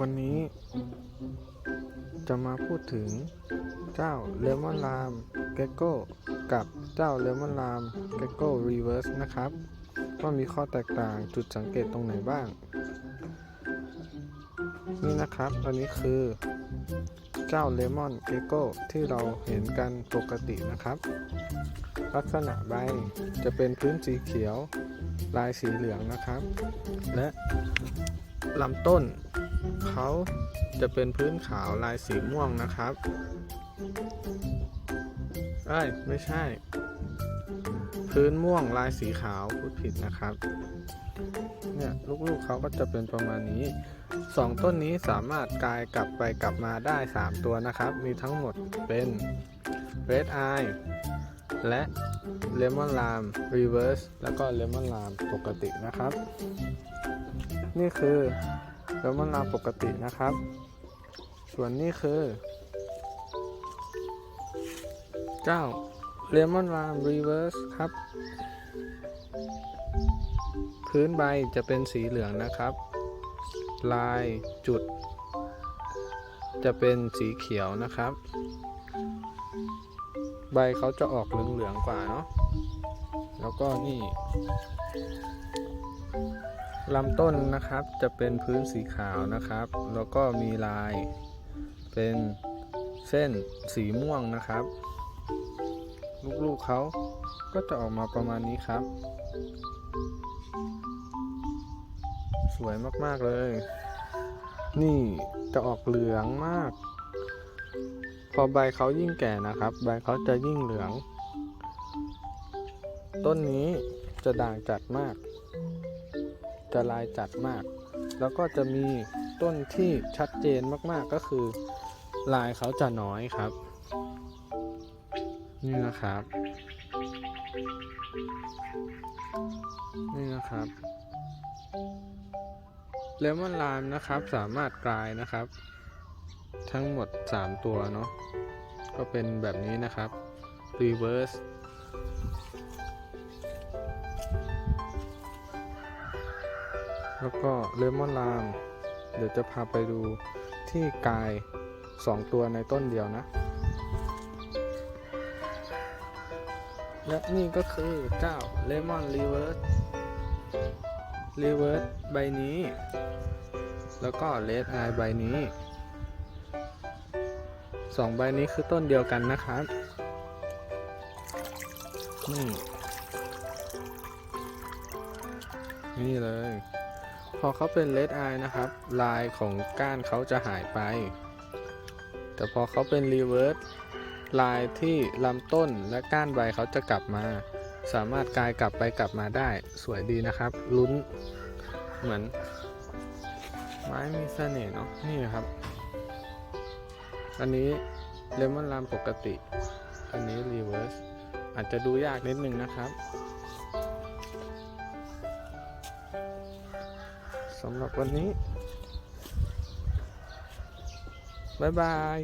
วันนี้จะมาพูดถึงเจ้าเลมอนลามเกโก้กับเจ้าเลมอนลามเกโก้รีเวิร์สนะครับ ว่ามีข้อแตกต่างจุดสังเกตตรงไหนบ้าง นี่นะครับ อันนี้คือ เจ้าเลมอนเกโก้ที่เราเห็นกันปกตินะครับ ลักษณะใบจะเป็นพื้นสีเขียว ลายสีเหลืองนะครับ และลำต้นเขาจะเป็นพื้นขาวลายสีม่วงนะครับเอ้ยไม่ใช่ พื้นม่วงลายสีขาวพูดผิดนะครับ เนี่ยลูกๆเขาก็จะเป็นประมาณนี้สองต้นนี้สามารถกลายกลับไปกลับมาได้ 3 ตัวนะครับ มีทั้งหมดเป็น Red Eye และ Lemon Lime Reverse แล้วก็ Lemon Lime ปกตินะครับ นี่คือ Lemon Lime ปกตินะครับ ส่วนนี้คือเจ้า Lemon Lime Reverse ครับ พื้นใบจะเป็นสีเหลืองนะครับ ลายจุด จะเป็นสีเขียวนะครับ ใบเขาจะออกเหลืองๆกว่าเนาะแล้วก็นี่ลำต้นนะครับจะเป็นพื้นสีขาวนะครับ แล้วก็มีลายเป็นเส้นสีม่วงนะครับ ลูกๆเขาก็จะออกมาประมาณนี้ครับ สวยมากๆเลย นี่จะออกเหลืองมาก พอใบเขายิ่งแก่นะครับ ใบเขาจะยิ่งเหลือง ต้นนี้จะด่างจัดมาก จะลายจัดมาก แล้วก็จะมีต้นที่ชัดเจนมากๆก็คือ ลายเขาจะน้อยครับ นี่นะครับ นี่นะครับเลมอนลามนะครับสามารถกลายนะครับ ทั้งหมด 3 ตัวเนาะก็เป็นแบบนี้นะครับ reverse แล้วก็เลมอนลาม เดี๋ยวจะพาไปดูที่กาย 2 ตัวในต้นเดียวนะ และนี่ก็คือเจ้าเลมอนรีเวิร์สรีเวิร์สใบนี้ แล้วก็เลดไอใบนี้สองใบนี้คือต้นเดียวกันนะครับ นี่ นี่เลย พอเขาเป็นเลดไอนะครับ ลายของก้านเขาจะหายไป แต่พอเขาเป็นรีเวิร์ส ลายที่ลำต้นและก้านใบเขาจะกลับมา สามารถกลายกลับไปกลับมาได้ สวยดีนะครับ ลุ้น เหมือน ไม้มีเสน่ห์เนาะนี่ครับ อันนี้เลมอนลามปกติ อันนี้รีเวิร์สอาจจะดูยากนิดนึงนะครับสำหรับวันนี้ บ๊ายบาย